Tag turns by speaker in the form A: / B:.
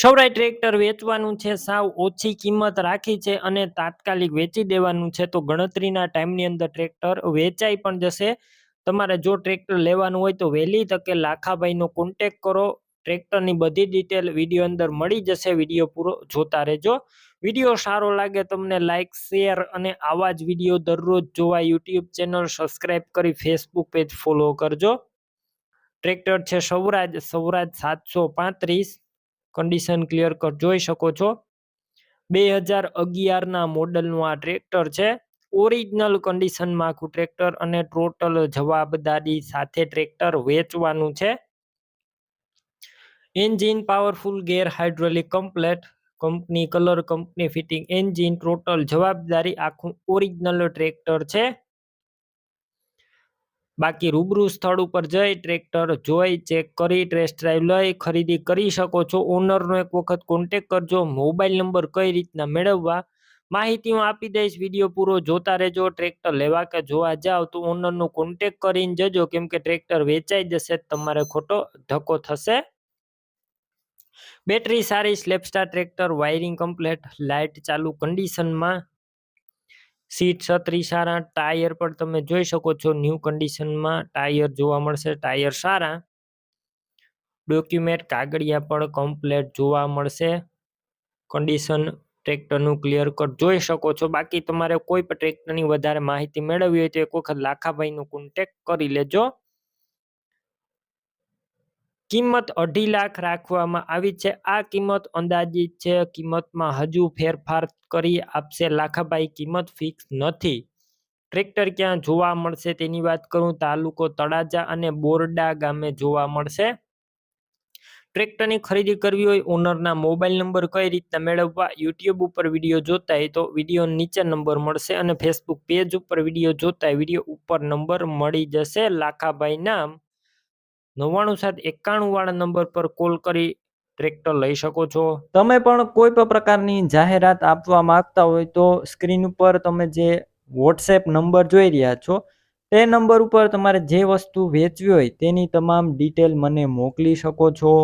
A: સૌરાય tractor વેચવાનું છે, સાવ ઓછી કિંમત રાખી છે અને તાત્કાલિક વેચી દેવાનું છે, તો ગણતરીના ટાઈમની અંદર ટ્રેક્ટર વેચાઈ પણ જશે. તમારે જો ટ્રેક્ટર લેવાનું હોય તો વહેલી તકે લાખાભાઈનો કોન્ટેક કરો. ટ્રેક્ટરની બધી ડિટેલ વીડિયો અંદર મળી જશે, વીડિયો પૂરો જોતા રહેજો. વીડિયો સારો લાગે તમને લાઇક શેર અને આવા જ વીડિયો દરરોજ જોવા યુટ્યુબ ચેનલ સબસ્ક્રાઇબ કરી ફેસબુક પેજ ફોલો કરજો. ટ્રેક્ટર છે સૌરાજ સૌરાજ સાતસો પાંત્રીસ. કન્ડિશન ક્લિયર કટ જોઈ શકો છો. બે હજાર અગિયારના મોડલનું આ ટ્રેક્ટર છે. ઓરિજિનલ કન્ડિશનમાં આખું ટ્રેક્ટર અને ટોટલ જવાબદારી સાથે ટ્રેક્ટર વેચવાનું છે. Engine powerful gear hydraulic complete company colour company fitting engine total જવાબદારી આખું ઓરિજિનલ ટ્રેક્ટર છે. બાકી રૂબરૂ સ્થળ ઉપર જઈ ટ્રેક્ટર જોઈ, ચેક કરી ટેસ્ટ ડ્રાઈવ લઈ, ખરીદી કરી શકો છો. ઓનરનો એક વખત કોન્ટેક કરજો. મોબાઈલ નંબર કઈ રીતના મેળવવા? માહિતી હું આપી દઈશ. વીડિયો પૂરો જોતા રહેજો. ટ્રેક્ટર લેવા કે જોવા જાવ તો ઓનરનો કોન્ટેક કરીને જજો. કેમ કે ટ્રેક્ટર વેચાઈ જશે તમારે ખોટો ધક્કો થશે. બેટરી સારી સ્લેપસ્ટાર ટ્રેક્ટર વાયરિંગ કમ્પ્લેટ લાઇટ ચાલુ કન્ડિશનમાં સીટ, છત્રી, સારા, ટાયર પણ તમે જોઈ શકો છો. ન્યૂ કન્ડિશનમાં ટાયર જોવા મળશે. ટાયર સારા. ડોક્યુમેન્ટ કાગળિયા પણ કમ્પ્લેટ જોવા મળશે. કન્ડિશન ટ્રેક્ટરનું ક્લિયર કટ જોઈ શકો છો. બાકી તમારે કોઈ પણ ટ્રેક્ટરની વધારે માહિતી મેળવવી હોય તો એક વખત લાખાભાઈનો કોન્ટેક કરી લેજો. કિંમત અઢી લાખ રાખવામાં આવી છે. આ કિંમત અંદાજિત છે. કિંમતમાં હજુ ફેરફાર કરી આપશે. લાખાભાઈ, કિંમત ફિક્સ નથી. ટ્રેક્ટર ક્યાં જોવા મળશે તેની વાત કરું? તાલુકો તળાજા અને બોરડા ગામે જોવા મળશે. ટ્રેક્ટરની ખરીદી કરવી હોય ઓનરના મોબાઈલ નંબર કઈ રીતના મેળવવા? યુટ્યુબ ઉપર વીડિયો જોતા હોય તો વીડિયો નીચે નંબર મળશે અને ફેસબુક પેજ ઉપર વીડિયો જોતા વીડિયો ઉપર નંબર મળી જશે. લાખાભાઈ નામ નવ્વાણું સાત એકાણું વાળા નંબર પર કોલ કરી ટ્રેક્ટર લઈ શકો છો.
B: તમે પણ કોઈ પણ પ્રકારની જાહેરાત આપવા માંગતા હોય તો સ્ક્રીન ઉપર તમે જે વોટ્સએપ નંબર જોઈ રહ્યા છો, તે નંબર ઉપર તમારે જે વસ્તુ વેચવી હોય તેની તમામ ડિટેલ મને મોકલી શકો છો.